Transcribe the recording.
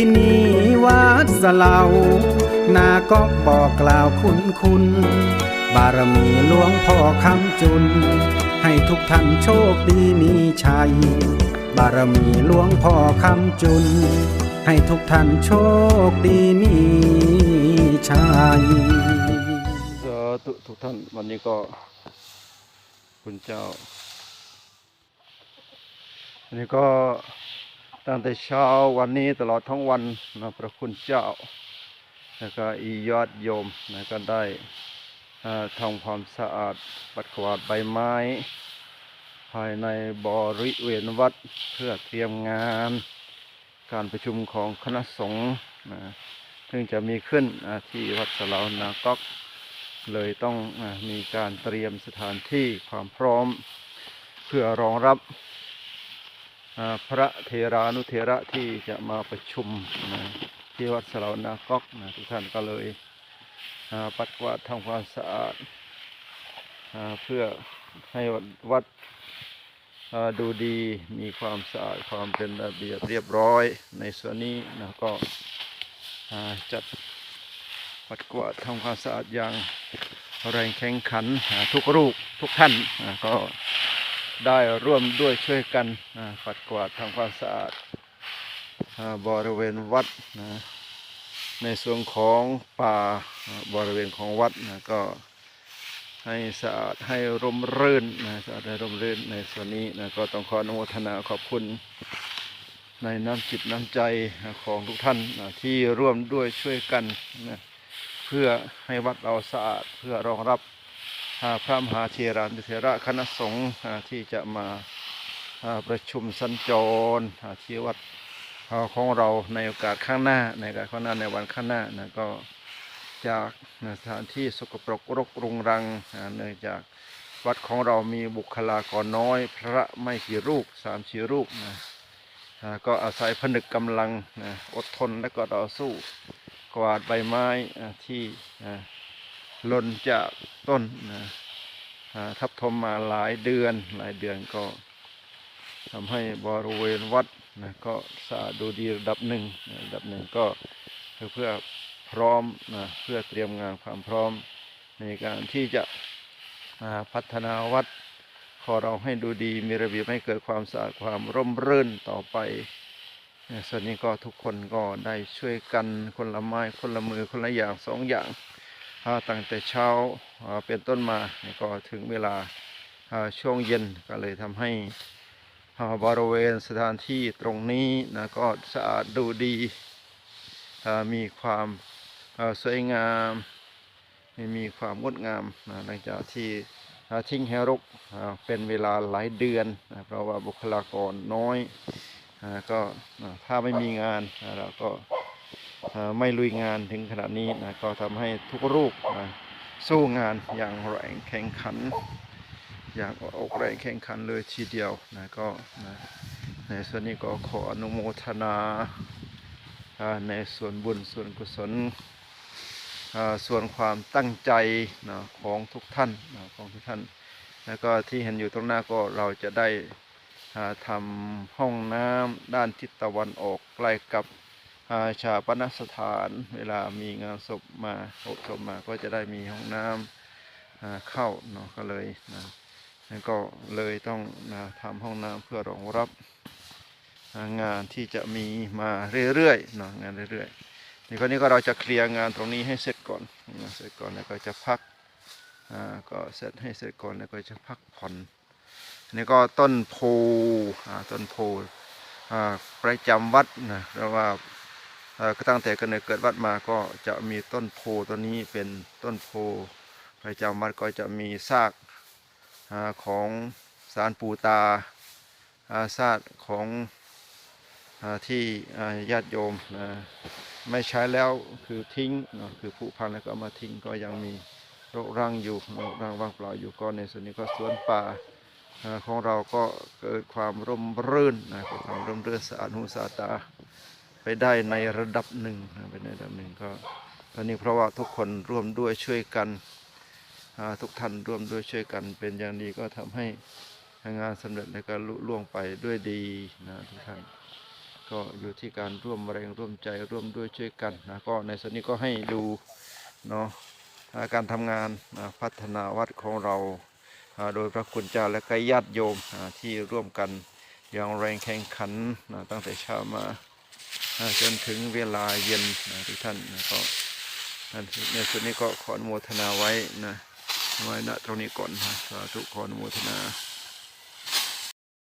ที่นี่วัดสะเลานาก็บอกกล่าวคุณคุณ บารมีหลวงพ่อคำจุน ให้ทุกท่านโชคดีมีชัย บารมีหลวงพ่อคำจุน ให้ทุกท่านโชคดีมีชัยสาธุทุกท่านวันนี้ก็ คุณเจ้าวันนี้ก็ ตั้งแต่เช้าวันนี้ตลอดทั้งวันนะพระคุณเจ้า แล้วก็อียอดโยมนะก็ได้ทำความสะอาดปัดกวาดใบไม้ ภายในบริเวณวัดเพื่อเตรียมงาน การประชุมของคณะสงฆ์นะซึ่งจะมีขึ้นที่วัดสลานาก๊อกเลยต้องมีการเตรียมสถานที่ความพร้อม เพื่อรองรับ พระเทรานุเทระที่จะมาประชุมนะที่วัดสลาวนาก๊อกนะทุกท่านก็เลยปัดกวาดทำความสะอาดอาเพื่อให้วัดดูดีมีความสะอาดความเป็นระเบียบเรียบร้อยในส่วนนี้นะก็จัดปัดกวาดทำความสะอาดอย่างแรงแข่งขันทุกรูปทุกท่านก็ ได้ร่วมด้วยช่วยกันอ่าปัดกวาดทำความสะอาดบริเวณวัดนะในส่วนของป่าบริเวณของวัดนะก็ให้สะอาดให้ร่มรื่นนะสะอาดให้ร่มรื่นในส่วนนี้นะก็ต้องขออนุโมทนาขอบคุณ ในน้ำจิตน้ำใจของทุกท่านนะที่ร่วมด้วยช่วยกันนะเพื่อให้วัดเราสะอาดเพื่อรองรับ พระมหาเทรานุเทระคณะสงฆ์ที่จะมาประชุมสัญจรที่วัดของเราในโอกาสข้างหน้าในโอกาสข้างหน้าในวันข้างหน้านะก็จากสถานที่สกปรกรกรุงรังเนื่องจากวัดของเรามีบุคลากรน้อย พระไม่กี่รูปสามสี่รูปนะก็อาศัยผนึกกำลังนะอดทนและก็ต่อสู้กวาดใบไม้ที่ หล่นจากต้นนะทับถมมาหลายเดือนหลายเดือนก็ทำให้บริเวณวัดนะก็สะอาดดูดีระดับหนึ่งระดับหนึ่งก็เพื่อพร้อมนะเพื่อเตรียมงานความพร้อมในการที่จะพัฒนาวัดขอเราให้ดูดีมีระเบียบให้เกิดความสะอาดความร่มรื่นต่อไปส่วนนี้ก็ทุกคนก็ได้ช่วยกันคนละไม้คนละมือคนละอย่างสองอย่าง ตั้งแต่เช้าเป็นต้นมาก็ถึงเวลาช่วงเย็นก็เลยทำให้บริเวณสถานที่ตรงนี้นะก็สะอาดดูดีมีความสวยงามมีความงดงามนะหลังจากที่ทิ้งให้รกเป็นเวลาหลายเดือนนะเพราะว่าบุคลากรน้อยก็ถ้าไม่มีงานเราก็ ไม่ลุยงานถึงขนาดนี้นะก็ทำให้ทุกรูปนะสู้งานอย่างแรงแข่งขัน อย่างอกแรงแข่งขันเลยทีเดียวนะก็นะในส่วนนี้ก็ขออนุโมทนาในส่วนบุญส่วนกุศลส่วนความตั้งใจนะของทุกท่านนะของทุกท่าน แล้วก็ที่เห็นอยู่ตรงหน้าก็เราจะได้ทำห้องน้ำด้านทิศตะวันออกใกล้กับ อาชาปนสถาน เวลามีงานศพมาศพมาก็จะได้มีห้องน้ำเข้าเนาะก็เลยนะแล้วก็เลยต้องนะทำห้องน้ำเพื่อรองรับงานที่จะมีมาเรื่อยๆเนาะงานเรื่อยๆในกรณีก็เราจะเคลียร์งานตรงนี้ให้เสร็จก่อนนะเสร็จก่อนแล้วก็จะพักอ่าก็เสร็จให้เสร็จก่อนแล้วก็จะพักผ่อนนี่ก็ต้นโพอ่าต้นโพอ่าประจำวัดนะเพราะว่า ก็ตั้งแต่กำเนิดเกิดวัดมาก็จะมีต้นโพต้นนี้เป็นต้นโพประจำวัดก็จะมีซากอของสารปูตาอาซากของอที่ญาติโยมไม่ใช้แล้วคือทิ้งคือผุพังแล้วก็มาทิ้งก็ยังมีรกรังอยู่รกรังว่างเปล่าอยู่ก็ในส่วนนี้ก็สวนป่าอ่าของเราก็เกิดความร่มรื่นนะเกิดความร่มรื่นสะอาดหูสะอาดตา ไปได้ในระดับหนึ่งนะไปในระดับหนึ่งก็ตอนนี้เพราะว่าทุกคนร่วมด้วยช่วยกันทุกท่านร่วมด้วยช่วยกัน เป็นอย่างดีก็ทำให้งานสำเร็จและก็ลุล่วงไปด้วยดีนะทุกท่านก็อยู่ที่การร่วมแรงร่วมใจร่วมด้วยช่วยกันนะก็ในส่วนนี้ก็ให้ดูเนาะการทำงานพัฒนาวัดของเราโดยพระคุณเจ้าและก็ญาติโยมที่ร่วมกันอย่างแรงแข่งขันตั้งแต่เช้ามา จนถึงเวลาเย็นนะทุกท่านนะก็อันในส่วนนี้ก็ขออนุโมทนาไว้นะไว้ณตรงนี้ก่อนนะสาธุขออนุโมทนา